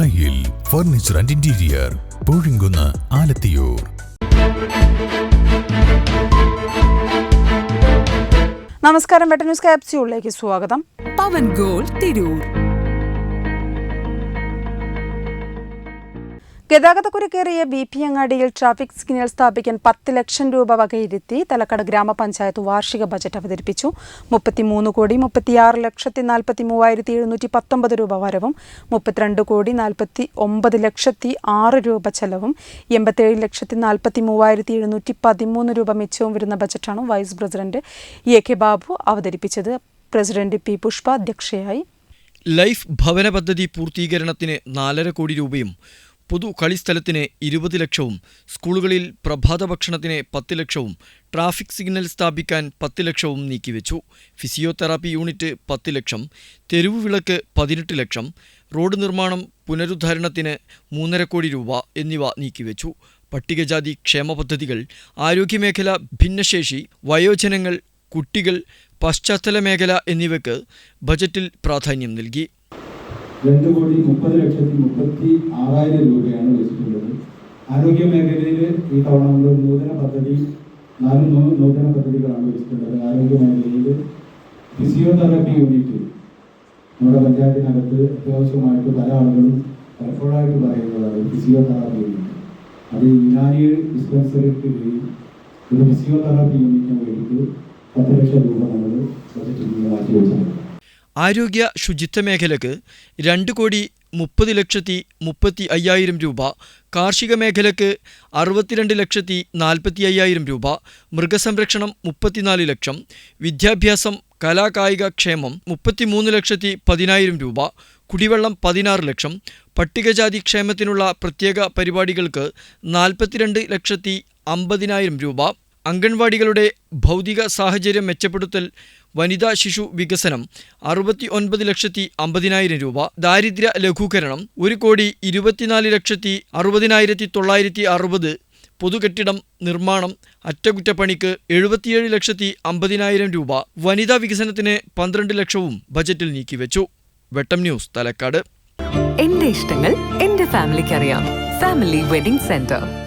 ദായിൽ furniture and interior Poozhinkunnu Alathiyur. നമസ്കാരം വെട്ട news ക്യാപ്സ്യൂളിലേക്ക് സ്വാഗതം. പവൻ ഗോൾ തിരൂർ. ഗതാഗതക്കുരുക്കേറിയ ബി പി അങ്ങാടിയിൽ ട്രാഫിക് സിഗ്നൽ സ്ഥാപിക്കാൻ പത്ത് ലക്ഷം രൂപ വകയിരുത്തി തലക്കട് ഗ്രാമപഞ്ചായത്ത് വാർഷിക ബജറ്റ് അവതരിപ്പിച്ചു. മുപ്പത്തിമൂന്ന് കോടി മുപ്പത്തിയാറ് ലക്ഷത്തി നാൽപ്പത്തി മൂവായിരത്തി എഴുന്നൂറ്റി പത്തൊമ്പത് രൂപ വരവും മുപ്പത്തിരണ്ട് കോടി നാൽപ്പത്തി ഒമ്പത് ലക്ഷത്തി ആറ് രൂപ ചെലവും എൺപത്തേഴ് ലക്ഷത്തി നാൽപ്പത്തി മൂവായിരത്തി എഴുന്നൂറ്റി പതിമൂന്ന് രൂപ മിച്ചവും വരുന്ന ബജറ്റാണ് vice president A K Babu അവതരിപ്പിച്ചത്. പ്രസിഡന്റ് പി പുഷ്പ അധ്യക്ഷയായി. ലൈഫ് ഭവന പദ്ധതി പൂർത്തീകരണത്തിന് നാലര കോടി രൂപയും പൊതു കളിസ്ഥലത്തിന് ഇരുപത് ലക്ഷവും സ്കൂളുകളിൽ പ്രഭാത ഭക്ഷണത്തിന് പത്ത് ലക്ഷവും ട്രാഫിക് സിഗ്നൽ സ്ഥാപിക്കാൻ പത്ത് ലക്ഷവും നീക്കിവെച്ചു. ഫിസിയോതെറാപ്പി യൂണിറ്റ് പത്ത് ലക്ഷം തെരുവ് വിളക്ക് പതിനെട്ട് ലക്ഷം റോഡ് നിർമ്മാണം പുനരുദ്ധാരണത്തിന് മൂന്നര കോടി രൂപ എന്നിവ നീക്കിവെച്ചു. പട്ടികജാതി ക്ഷേമ പദ്ധതികൾ ആരോഗ്യമേഖല ഭിന്നശേഷി വയോജനങ്ങൾ കുട്ടികൾ പശ്ചാത്തല മേഖല എന്നിവയ്ക്ക് ബജറ്റിൽ പ്രാധാന്യം നൽകി. രണ്ട് കോടി മുപ്പത് ലക്ഷത്തി മുപ്പത്തി ആറായിരം രൂപയാണ് വെച്ചിട്ടുള്ളത്. ആരോഗ്യ മേഖലയിൽ ഈ തവണ നമ്മൾ നൂതന പദ്ധതി നാല് നൂതന പദ്ധതികളാണ് വെച്ചിട്ടുള്ളത്. ആരോഗ്യ മേഖലയിൽ ഫിസിയോതെറാപ്പി യൂണിറ്റ് നമ്മുടെ പഞ്ചായത്തിനകത്ത് അത്യാവശ്യമായിട്ട് പല ആളുകളും പലപ്പോഴായിട്ട് പറയുന്നതാണ് ഫിസിയോതെറാപ്പി യൂണിറ്റ്. അത് യുനാനി ഡിസ്പെൻസറിക്ക് ഒരു ഫിസിയോതെറാപ്പി യൂണിറ്റിന് വേണ്ടിയിട്ട് പത്ത് ലക്ഷം രൂപ നമ്മൾ ആരോഗ്യ ശുചിത്വ മേഖലയ്ക്ക് രണ്ട് കോടി മുപ്പത് ലക്ഷത്തി മുപ്പത്തി അയ്യായിരം രൂപ കാർഷിക മേഖലയ്ക്ക് അറുപത്തിരണ്ട് ലക്ഷത്തി നാൽപ്പത്തി അയ്യായിരം രൂപ മൃഗസംരക്ഷണം മുപ്പത്തിനാല് ലക്ഷം വിദ്യാഭ്യാസം കലാകായിക ക്ഷേമം മുപ്പത്തിമൂന്ന് ലക്ഷത്തി പതിനായിരം രൂപ കുടിവെള്ളം പതിനാറ് ലക്ഷം പട്ടികജാതി ക്ഷേമത്തിനുള്ള പ്രത്യേക പരിപാടികൾക്ക് നാൽപ്പത്തിരണ്ട് ലക്ഷത്തി അമ്പതിനായിരം രൂപ അംഗൻവാടികളുടെ ഭൗതിക സാഹചര്യം മെച്ചപ്പെടുത്തൽ വനിതാ ശിശു വികസനം അറുപത്തി ഒൻപത് ലക്ഷത്തി അമ്പതിനായിരം രൂപ ദാരിദ്ര്യ ലഘൂകരണം ഒരു കോടി ഇരുപത്തിനാല് ലക്ഷത്തി അറുപതിനായിരത്തി തൊള്ളായിരത്തി അറുപത് പൊതുകെട്ടിടം നിർമ്മാണം അറ്റകുറ്റപ്പണിക്ക് എഴുപത്തിയേഴ് ലക്ഷത്തി അമ്പതിനായിരം രൂപ വനിതാ വികസനത്തിന് പന്ത്രണ്ട് ലക്ഷവും ബജറ്റിൽ നീക്കിവെച്ചു. വെട്ടം ന്യൂസ് തലക്കാട്. എന്റെ ഇഷ്ടങ്ങൾ എന്റെ ഫാമിലിക്ക് അറിയാം ഫാമിലി വെഡിംഗ് സെന്റർ.